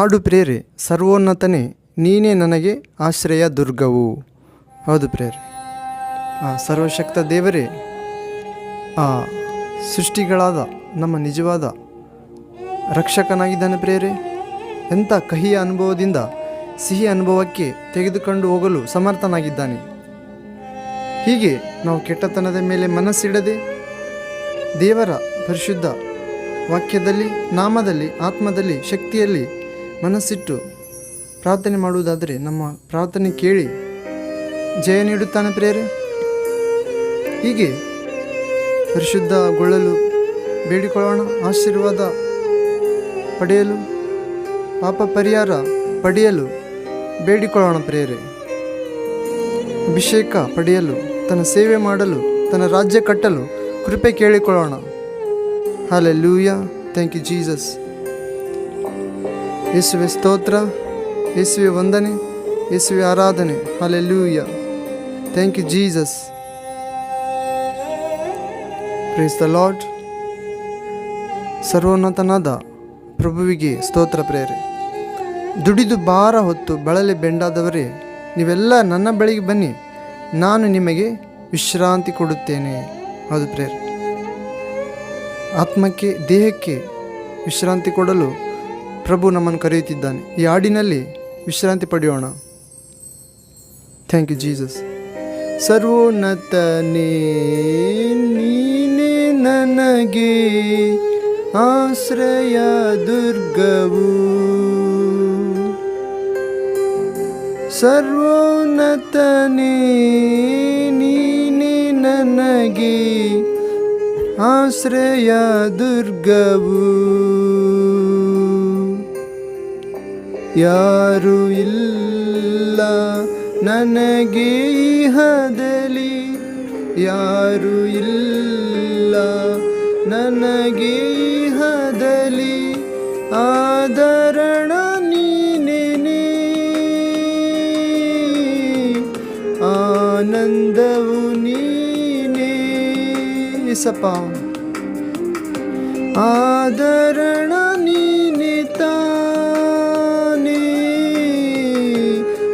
ಹಾಡು ಪ್ರೇರೆ, ಸರ್ವೋನ್ನತನೇ, ನೀನೇ ನನಗೆ ಆಶ್ರಯ ದುರ್ಗವು. ಹೌದು ಪ್ರೇರೆ. ಆ ಸರ್ವಶಕ್ತ ದೇವರೇ, ಆ ಸೃಷ್ಟಿಗಳಾದ ನಮ್ಮ ನಿಜವಾದ ರಕ್ಷಕನಾಗಿದ್ದಾನೆ ಪ್ರೇರೆ. ಎಂಥ ಕಹಿಯ ಅನುಭವದಿಂದ ಸಿಹಿ ಅನುಭವಕ್ಕೆ ತೆಗೆದುಕೊಂಡು ಹೋಗಲು ಸಮರ್ಥನಾಗಿದ್ದಾನೆ. ಹೀಗೆ ನಾವು ಕೆಟ್ಟತನದ ಮೇಲೆ ಮನಸ್ಸಿಡದೆ ದೇವರ ಪರಿಶುದ್ಧ ವಾಕ್ಯದಲ್ಲಿ, ನಾಮದಲ್ಲಿ, ಆತ್ಮದಲ್ಲಿ, ಶಕ್ತಿಯಲ್ಲಿ ಮನಸ್ಸಿಟ್ಟು ಪ್ರಾರ್ಥನೆ ಮಾಡುವುದಾದರೆ ನಮ್ಮ ಪ್ರಾರ್ಥನೆ ಕೇಳಿ ಜಯ ನೀಡುತ್ತಾನೆ ಪ್ರೇರೆ ಹೀಗೆ ಪರಿಶುದ್ಧಗೊಳ್ಳಲು ಬೇಡಿಕೊಳ್ಳೋಣ, ಆಶೀರ್ವಾದ ಪಡೆಯಲು, ಪಾಪ ಪರಿಹಾರ ಪಡೆಯಲು ಬೇಡಿಕೊಳ್ಳೋಣ ಪ್ರೇರೆ ಅಭಿಷೇಕ ಪಡೆಯಲು, ತನ್ನ ಸೇವೆ ಮಾಡಲು, ತನ್ನ ರಾಜ್ಯ ಕಟ್ಟಲು ಕೃಪೆ ಕೇಳಿಕೊಳ್ಳೋಣ. ಹಾಲೆ ಲೂಯ ಥ್ಯಾಂಕ್ ಯು ಜೀಸಸ್ ಯೇಸುವೆ ಸ್ತೋತ್ರ, ಯೇಸುವೆ ವಂದನೆ, ಯೇಸುವೆ ಆರಾಧನೆ. Hallelujah thank you Jesus praise the lord ಸರ್ವೋನ್ನತನಾದ ಪ್ರಭುವಿಗೆ ಸ್ತೋತ್ರ ಪ್ರೇರೆ. ದುಡಿದು ಭಾರ ಹೊತ್ತು ಬಳಲಿ ಬೆಂಡಾದವರೇ, ನೀವೆಲ್ಲ ನನ್ನ ಬಳಿಗೆ ಬನ್ನಿ. ನಾನು ನಿಮಗೆ ವಿಶ್ರಾಂತಿ ಕೊಡುತ್ತೇನೆ. ಅದು ಪ್ರೇರೆ. ಆತ್ಮಕ್ಕೆ, ದೇಹಕ್ಕೆ ವಿಶ್ರಾಂತಿ ಕೊಡಲು ಪ್ರಭು ನಮ್ಮನ್ನು ಕರೆಯುತ್ತಿದ್ದಾನೆ. ಈ ಹಾಡಿನಲ್ಲಿ ವಿಶ್ರಾಂತಿ ಪಡೆಯೋಣ. ಥ್ಯಾಂಕ್ ಯು ಜೀಸಸ್ ಸರ್ವೋನ್ನತನೇ ನೀನೇ ನನಗೆ ಆಶ್ರಯ ದುರ್ಗವು. ಸರ್ವೋನ್ನತನೇ ನೀನೇ ನನಗೆ ಆಶ್ರಯ ದುರ್ಗವು. ಯಾರು ಇಲ್ಲ ನನಗೆ ಹದಲಿ. ಯಾರು ಇಲ್ಲ ನನಗೆ ಹದಲಿ. ಆದರಣ ನೀನೇ ಆನಂದವು ನೀನೇ. ಸಪ ಆದರಣ ನೀನೆ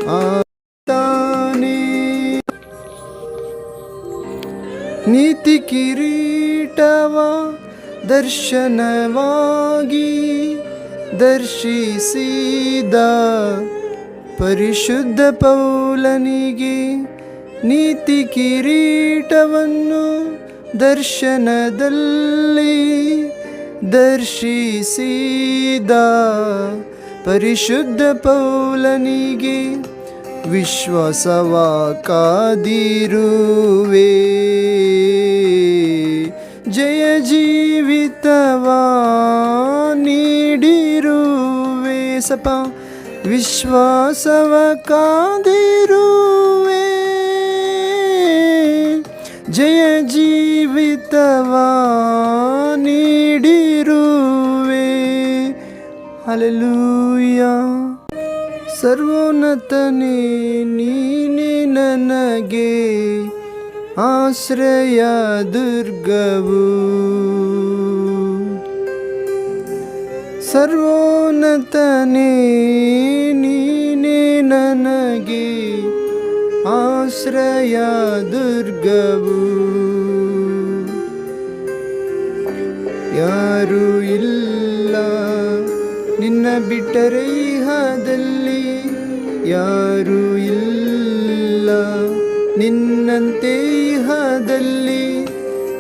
ಆ ತಾನೇ ನೀತಿ ಕಿರೀಟವ ದರ್ಶನವಾಗಿ ದರ್ಶಿಸಿದ ಪರಿಶುದ್ಧ ಪೌಲನಿಗೆ ನೀತಿ ಕಿರೀಟವನ್ನು ದರ್ಶನದಲ್ಲಿ ದರ್ಶಿಸಿದ ಪರಿಶುದ್ಧ ಪೌಲನಿಗೆ ವಿಶ್ವಾಸವ ಕಾದಿರುವೆ ಜಯ ಜೀವಿತವ ನೀಡಿರುವೆ ಸಪ. ವಿಶ್ವಾಸವ ಕಾದಿರುವೆ ಜಯ ಜೀವಿತವ ನೀಡಿರುವೆ. ಅಲೆಲೂಯ ಸರ್ವೋನ್ನತನೇ ನೀನೇ ನನಗೆ ಆಶ್ರಯ ದುರ್ಗವು. ಸರ್ವೋನ್ನತನೇ ನೀನೆ ನನಗೆ ಆಶ್ರಯ ದುರ್ಗವು. ಯಾರು ಇಲ್ಲ. ಬಿಟ್ಟರೆ ಇಹದಲ್ಲಿ ಯಾರು ಇಲ್ಲ. ನಿನ್ನಂತೆ ಇಹದಲ್ಲಿ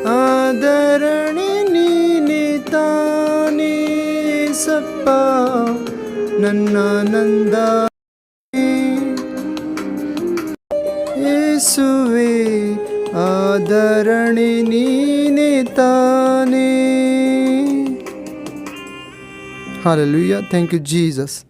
ಆದರಣೆ ನೀನೆ ತಾನೇ ಸಪ್ಪ. ನನ್ನಾನಂದ ಏಸುವೆ, ಆದರಣೆ ನೀನೆ ತಾನೇ. Hallelujah. Thank you, Jesus.